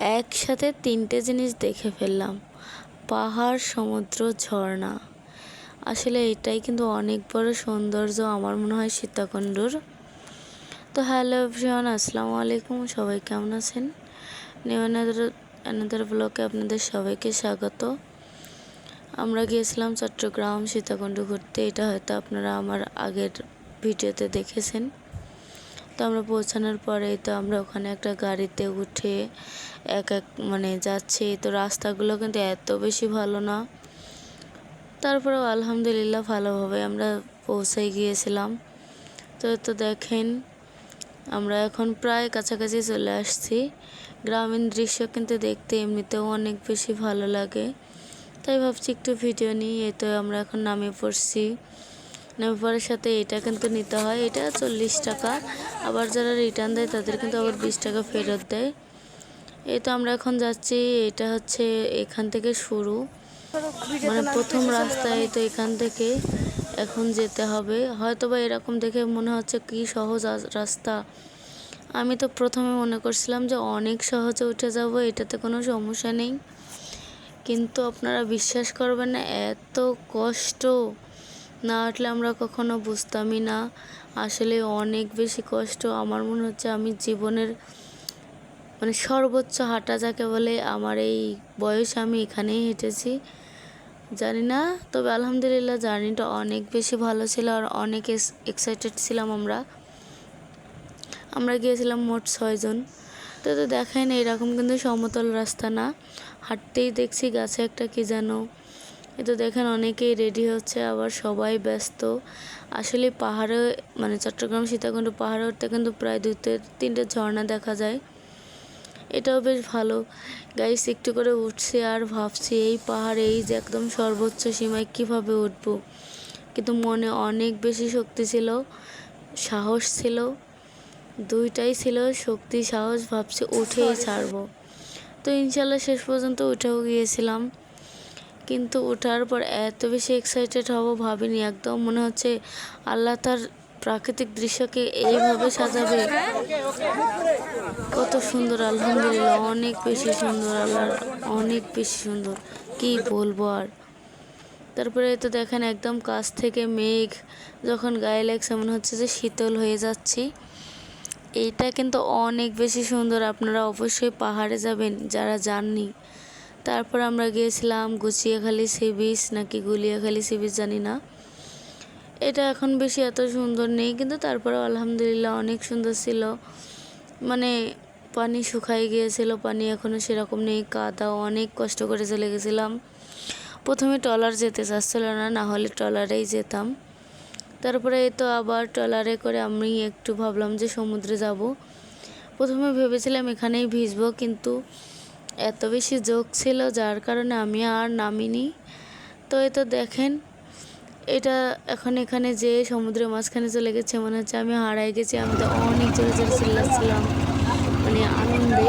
একসাথে তিনটে জিনিস দেখে ফেললাম। পাহাড়, সমুদ্র, ঝর্ণা। আসলে এটাই কিন্তু অনেক বড় সৌন্দর্য আমার মনে হয় সীতাকুণ্ডুর। তো হ্যালো এভরিওয়ান, আসসালামু আলাইকুম, সবাই কেমন আছেন? নিউ ব্লকে আপনাদের সবাইকে স্বাগত। আমরা গিয়েছিলাম চট্টগ্রাম সীতাকুণ্ড ঘুরতে, এটা হয়তো আপনারা আমার আগের ভিডিওতে দেখেছেন। তো আমরা পৌঁছানোর পরেই তো আমরা ওখানে একটা গাড়িতে উঠে এক এক মানে যাচ্ছি। তো রাস্তাগুলো কিন্তু এত বেশি ভালো না। তারপরেও আলহামদুলিল্লাহ ভালোভাবে আমরা পৌঁছে গিয়েছিলাম। তো তো দেখেন, আমরা এখন প্রায় কাছাকাছি চলে আসছি। গ্রামীণ দৃশ্য কিন্তু দেখতে এমনিতেও অনেক বেশি ভালো লাগে। তাই ভাবছি একটু ভিডিও নিই এই তো আমরা এখন নামে পড়ছি। নামে পড়ার সাথে এটা কিন্তু নিতে হয়। এটা চল্লিশ টাকা। আবার যারা রিটার্ন দেয়, তাদের কিন্তু আবার বিশ টাকা ফেরত দেয়। এই তো আমরা এখন যাচ্ছি। এটা হচ্ছে এখান থেকে শুরু। মানে প্রথম রাস্তায় তো এখান থেকে এখন যেতে হবে। হয়তো বা এরকম দেখে মনে হচ্ছে কি সহজ রাস্তা। আমি তো প্রথমে মনে করছিলাম যে অনেক সহজে উঠে যাব, এটাতে কোনো সমস্যা নেই। কিন্তু আপনারা বিশ্বাস করবেন না, এত কষ্ট। না উঠলে আমরা কখনো বুঝতামই না। আসলে অনেক বেশি কষ্ট। আমার মনে হচ্ছে আমি জীবনের মানে সর্বোচ্চ হাঁটা যাকে বলে, আমার এই বয়স আমি এখানেই হেঁটেছি। জানি না, তবে আলহামদুলিল্লাহ জার্নিটা অনেক বেশি ভালো ছিল আর অনেক এক্সাইটেড ছিলাম আমরা। আমরা গিয়েছিলাম মোট ছয়জন তো তো দেখেন এরকম কিন্তু সমতল রাস্তা না। হাঁটতেই দেখছি গাছে একটা কি যেন এ তো দেখেন অনেকেই রেডি হচ্ছে আবার সবাই ব্যস্ত। আসলে পাহাড়ে মানে চট্টগ্রাম সীতাকুণ্ড পাহাড়ে উঠতে কিন্তু প্রায় দুটো তিনটে ঝর্ণা দেখা যায়। এটাও বেশ ভালো। গাইস একটু করে উঠছি আর ভাবছি এই পাহাড়ে এই যে একদম সর্বোচ্চ সীমায় কীভাবে উঠব? কিন্তু মনে অনেক বেশি শক্তি ছিল সাহস ছিল। দুইটাই ছিল শক্তি সাহস ভাবছি উঠেই ছাড়বো। তো ইনশাল্লাহ শেষ পর্যন্ত উঠেও গিয়েছিলাম। কিন্তু ওঠার পর এত বেশি এক্সাইটেড হব ভাবিনি। একদম মনে হচ্ছে আল্লাহ তার প্রাকৃতিক দৃশ্যকে এইভাবে সাজাবে। কত সুন্দর, আলহামদুলিল্লাহ, অনেক বেশি সুন্দর আল্লাহ অনেক বেশি সুন্দর। কি বলব আর? তারপরে তো দেখেন একদম কাছ থেকে মেঘ, যখন গায়ে লাগছে মনে হচ্ছে যে শীতল হয়ে যাচ্ছি। এইটা কিন্তু অনেক বেশি সুন্দর, আপনারা অবশ্যই পাহাড়ে যাবেন যারা যাননি। তারপর আমরা গিয়েছিলাম গুছিয়াখালী সি বিচ নাকি গুলিয়াখালী সি বিচ জানি না। এটা এখন বেশি এত সুন্দর নেই, কিন্তু তারপরে আলহামদুলিল্লাহ অনেক সুন্দর ছিল। মানে পানি শুকাই গিয়েছিল, পানি এখনও সেরকম নেই কাদা অনেক কষ্ট করে চলে গেছিলাম। প্রথমে ট্রলার যেতে চাচ্ছিল না না হলে ট্রলারেই যেতাম। তারপরে তো আবার ট্রলারে করে আমি একটু ভাবলাম যে সমুদ্রে যাব। প্রথমে ভেবেছিলাম এখানেই ভিজবো, কিন্তু এত বেশি যোগ ছিল যার কারণে আমি আর নামিনি। তো এই তো দেখেন, এটা এখন এখানে যে সমুদ্রের মাঝখানে চলে গেছে, মনে হচ্ছে আমি হারাই গেছি। আমি তো অনেক জোরে জোরে চিল্লাচ্ছিলাম মানে আনন্দে।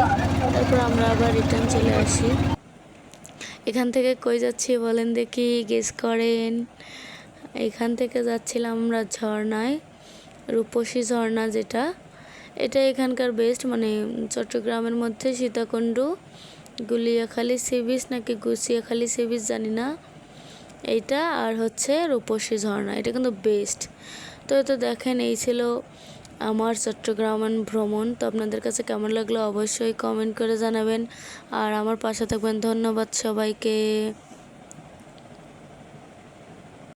তারপর আমরা আবার রিটার্ন চলে আসি। এখান থেকে কই যাচ্ছি বলেন দেখি গেস করেন। এখান থেকে যাচ্ছিলাম আমরা ঝর্ণায়, রূপসী ঝর্ণা যেটা। এটা এখানকার বেস্ট মানে চট্টগ্রামের মধ্যে সীতাকুণ্ড। গুলিয়াখালী সি বিচ নাকি গুছিয়াখালী সি বিচ জানি না। এইটা আর হচ্ছে রূপসী ঝর্ণা, এটা কিন্তু বেস্ট তো তো দেখেন, এই ছিল আমার চট্টগ্রামের ভ্রমণ। তো আপনাদের কাছে কেমন লাগল অবশ্যই কমেন্ট করে জানাবেন। আর আমার পাশে থাকবেন, ধন্যবাদ সবাইকে।